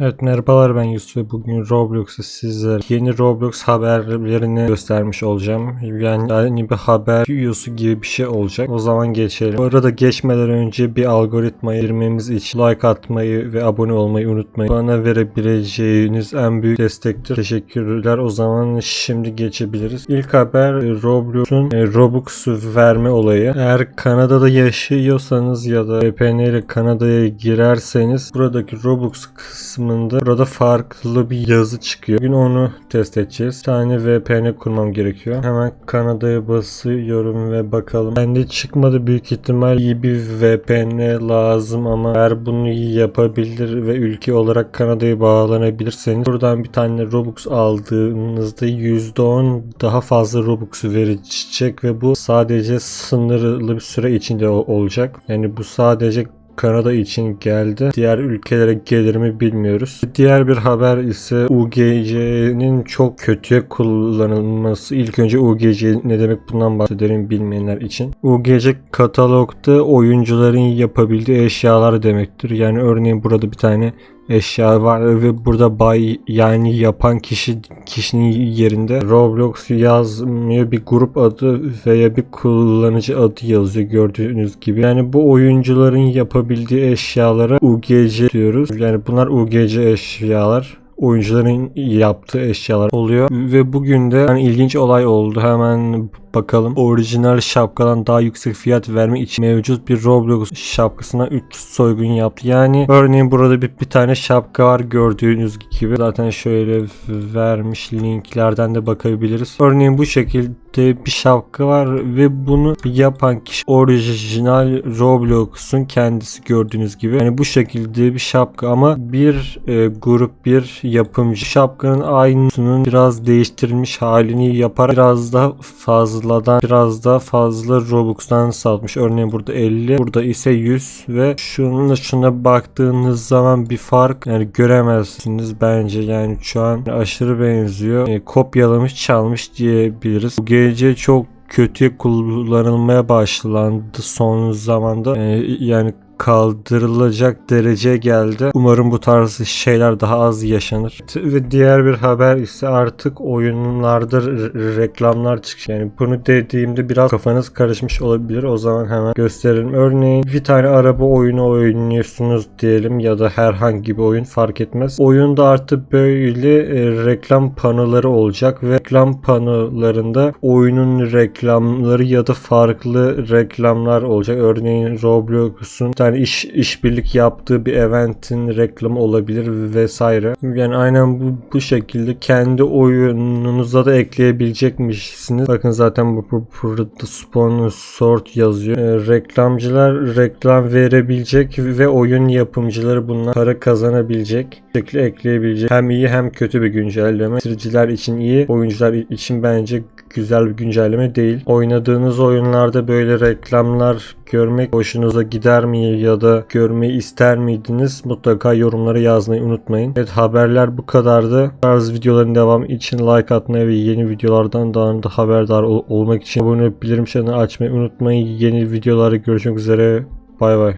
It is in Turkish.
Evet merhabalar ben Yusuf bugün Roblox'ta sizlere yeni Roblox haberlerini göstermiş olacağım. Yani yeni bir haber videosu gibi bir şey olacak. O zaman geçelim. Bu arada geçmeden önce bir algoritmayı girmemiz için like atmayı ve abone olmayı unutmayın. Bana verebileceğiniz en büyük destektir. Teşekkürler. O zaman şimdi geçebiliriz. İlk haber e, Roblox'un e, Robux verme olayı. Eğer Kanada'da yaşıyorsanız ya da VPN ile Kanada'ya girerseniz buradaki Robux kısmında burada farklı bir yazı çıkıyor. Bugün onu test edeceğiz. Bir tane VPN kurmam gerekiyor. Hemen Kanada'ya basıyorum ve bakalım. Bende çıkmadı büyük ihtimal iyi bir VPN lazım ama eğer bunu yapabilir ve ülke olarak Kanada'ya bağlanabilirseniz buradan bir tane Robux aldığınızda %10 daha fazla Robux verecek ve bu sadece sınırlı bir süre içinde olacak. Yani bu sadece Kanada için geldi. Diğer ülkelere gelir mi bilmiyoruz. Diğer bir haber ise UGC'nin çok kötüye kullanılması. İlk önce UGC ne demek bundan bahsedelim bilmeyenler için. UGC katalogda oyuncuların yapabildiği eşyalar demektir. Yani örneğin burada bir tane eşya var ve burada bay yani yapan kişi kişinin yerinde Roblox yazmıyor bir grup adı veya bir kullanıcı adı yazıyor gördüğünüz gibi. Yani bu oyuncuların yapabildiği eşyalara UGC diyoruz. Yani bunlar UGC eşyalar oyuncuların yaptığı eşyalar oluyor ve bugün de yani ilginç olay oldu. Hemen bakalım. Orijinal şapkadan daha yüksek fiyat vermek için mevcut bir Roblox şapkasına 3 soygun yaptı. Yani örneğin burada bir, bir tane şapka var gördüğünüz gibi. Zaten şöyle vermiş linklerden de bakabiliriz. Örneğin bu şekilde bir şapka var ve bunu yapan kişi orijinal Roblox'un kendisi gördüğünüz gibi. Yani bu şekilde bir şapka ama bir e, grup bir yapımcı şapkanın aynısının biraz değiştirilmiş halini yapar biraz daha fazladan biraz daha fazla Robux'tan satmış. Örneğin burada 50 burada ise 100 ve şununla şuna baktığınız zaman bir fark yani göremezsiniz bence yani şu an aşırı benziyor. E, kopyalamış çalmış diyebiliriz. Bu gece çok kötüye kullanılmaya başlandı son zamanda. E, yani kaldırılacak derece geldi. Umarım bu tarz şeyler daha az yaşanır. Ve diğer bir haber ise artık oyunlarda re- reklamlar çıkacak. Yani bunu dediğimde biraz kafanız karışmış olabilir. O zaman hemen gösterelim. Örneğin bir tane araba oyunu oynuyorsunuz diyelim ya da herhangi bir oyun fark etmez. Oyunda artık böyle e, reklam panoları olacak ve reklam panolarında oyunun reklamları ya da farklı reklamlar olacak. Örneğin Roblox'un bir tane iş işbirlik yaptığı bir eventin reklamı olabilir vesaire. Yani aynen bu bu şekilde kendi oyununuza da ekleyebilecekmişsiniz. Bakın zaten bu, bu burada sponsored yazıyor. Ee, reklamcılar reklam verebilecek ve oyun yapımcıları bundan para kazanabilecek. Şekilde ekleyebilecek. Hem iyi hem kötü bir güncelleme. Bitiriciler için iyi, oyuncular için bence güzel bir güncelleme değil. Oynadığınız oyunlarda böyle reklamlar görmek hoşunuza gider mi ya da görmeyi ister miydiniz? Mutlaka yorumlara yazmayı unutmayın. Evet haberler bu kadardı. Bu tarz videoların devamı için like atmayı ve yeni videolardan daha da haberdar ol- olmak için abone olup bildirim açmayı unutmayın. Yeni videolarda görüşmek üzere. Bay bay.